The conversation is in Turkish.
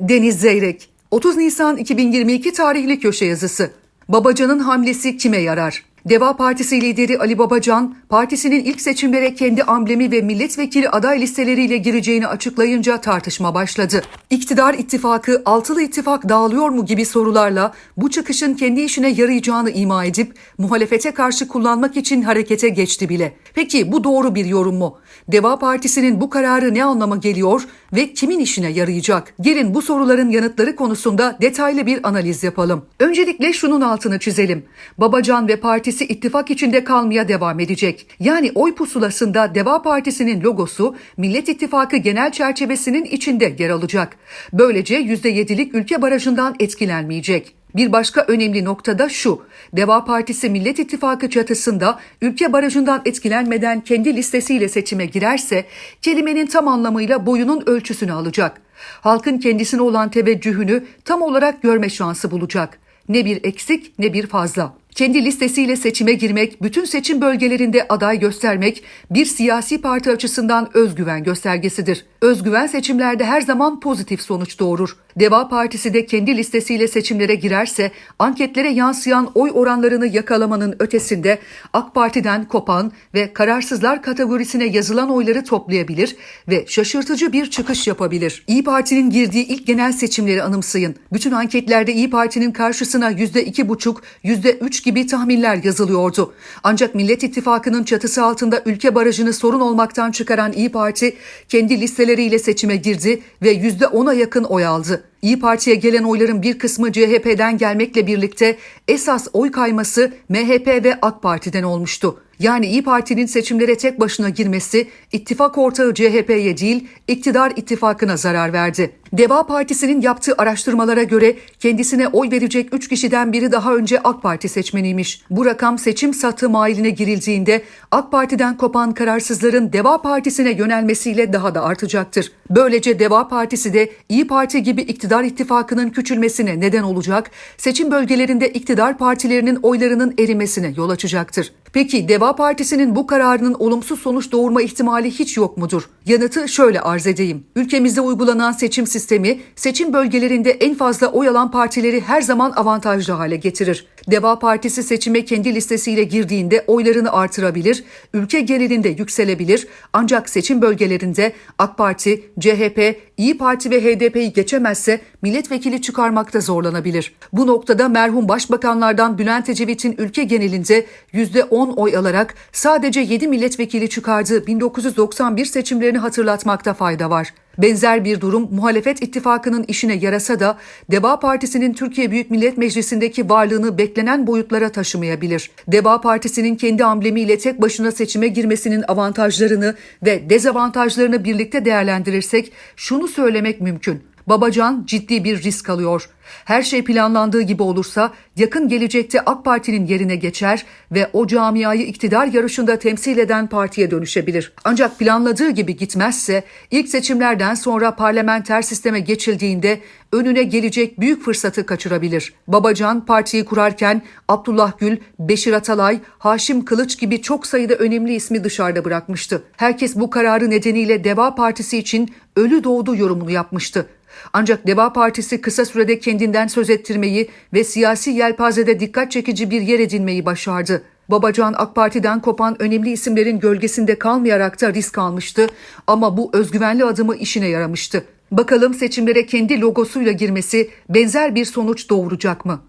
Deniz Zeyrek 30 Nisan 2022 tarihli köşe yazısı. Babacan'ın hamlesi kime yarar? Deva Partisi lideri Ali Babacan, partisinin ilk seçimlere kendi amblemi ve milletvekili aday listeleriyle gireceğini açıklayınca tartışma başladı. İktidar ittifakı, altılı ittifak dağılıyor mu gibi sorularla bu çıkışın kendi işine yarayacağını ima edip muhalefete karşı kullanmak için harekete geçti bile. Peki bu doğru bir yorum mu? Deva Partisi'nin bu kararı ne anlama geliyor ve kimin işine yarayacak? Gelin bu soruların yanıtları konusunda detaylı bir analiz yapalım. Öncelikle şunun altını çizelim. Babacan ve partisi ittifak içinde kalmaya devam edecek. Yani oy pusulasında Deva Partisi'nin logosu Millet İttifakı genel çerçevesinin içinde yer alacak. Böylece %7'lik ülke barajından etkilenmeyecek. Bir başka önemli nokta da şu. Deva Partisi Millet İttifakı çatısında ülke barajından etkilenmeden kendi listesiyle seçime girerse kelimenin tam anlamıyla boyunun ölçüsünü alacak. Halkın kendisine olan teveccühünü tam olarak görme şansı bulacak. Ne bir eksik ne bir fazla. Kendi listesiyle seçime girmek, bütün seçim bölgelerinde aday göstermek bir siyasi parti açısından özgüven göstergesidir. Özgüven seçimlerde her zaman pozitif sonuç doğurur. Deva Partisi de kendi listesiyle seçimlere girerse anketlere yansıyan oy oranlarını yakalamanın ötesinde AK Parti'den kopan ve kararsızlar kategorisine yazılan oyları toplayabilir ve şaşırtıcı bir çıkış yapabilir. İyi Parti'nin girdiği ilk genel seçimleri anımsayın. Bütün anketlerde İyi Parti'nin karşısına %2,5, %3 gibi tahminler yazılıyordu. Ancak Millet İttifakı'nın çatısı altında ülke barajını sorun olmaktan çıkaran İyi Parti kendi listeleriyle seçime girdi ve %10'a yakın oy aldı. İyi Parti'ye gelen oyların bir kısmı CHP'den gelmekle birlikte esas oy kayması MHP ve AK Parti'den olmuştu. Yani İyi Parti'nin seçimlere tek başına girmesi ittifak ortağı CHP'ye değil iktidar ittifakına zarar verdi. Deva Partisi'nin yaptığı araştırmalara göre kendisine oy verecek 3 kişiden biri daha önce AK Parti seçmeniymiş. Bu rakam seçim satı mailine girildiğinde AK Parti'den kopan kararsızların Deva Partisi'ne yönelmesiyle daha da artacaktır. Böylece Deva Partisi de İyi Parti gibi iktidar ittifakının küçülmesine neden olacak, seçim bölgelerinde iktidar partilerinin oylarının erimesine yol açacaktır. Peki Deva Partisi'nin bu kararının olumsuz sonuç doğurma ihtimali hiç yok mudur? Yanıtı şöyle arz edeyim. Ülkemizde uygulanan seçim sistemi seçim bölgelerinde en fazla oy alan partileri her zaman avantajlı hale getirir. Deva Partisi seçime kendi listesiyle girdiğinde oylarını artırabilir, ülke genelinde yükselebilir ancak seçim bölgelerinde AK Parti, CHP, İyi Parti ve HDP'yi geçemezse milletvekili çıkarmakta zorlanabilir. Bu noktada merhum başbakanlardan Bülent Ecevit'in ülke genelinde %10 oy alarak sadece 7 milletvekili çıkardığı 1991 seçimlerini hatırlatmakta fayda var. Benzer bir durum muhalefet ittifakının işine yarasa da Deva Partisi'nin Türkiye Büyük Millet Meclisi'ndeki varlığını beklenen boyutlara taşımayabilir. Deva Partisi'nin kendi amblemiyle tek başına seçime girmesinin avantajlarını ve dezavantajlarını birlikte değerlendirirsek şunu söylemek mümkün. Babacan ciddi bir risk alıyor. Her şey planlandığı gibi olursa yakın gelecekte AK Parti'nin yerine geçer ve o camiayı iktidar yarışında temsil eden partiye dönüşebilir. Ancak planladığı gibi gitmezse ilk seçimlerden sonra parlamenter sisteme geçildiğinde önüne gelecek büyük fırsatı kaçırabilir. Babacan partiyi kurarken Abdullah Gül, Beşir Atalay, Haşim Kılıç gibi çok sayıda önemli ismi dışarıda bırakmıştı. Herkes bu kararı nedeniyle Deva Partisi için ölü doğdu yorumunu yapmıştı. Ancak Deva Partisi kısa sürede kendinden söz ettirmeyi ve siyasi yelpazede dikkat çekici bir yer edinmeyi başardı. Babacan AK Parti'den kopan önemli isimlerin gölgesinde kalmayarak da risk almıştı ama bu özgüvenli adımı işine yaramıştı. Bakalım seçimlere kendi logosuyla girmesi benzer bir sonuç doğuracak mı?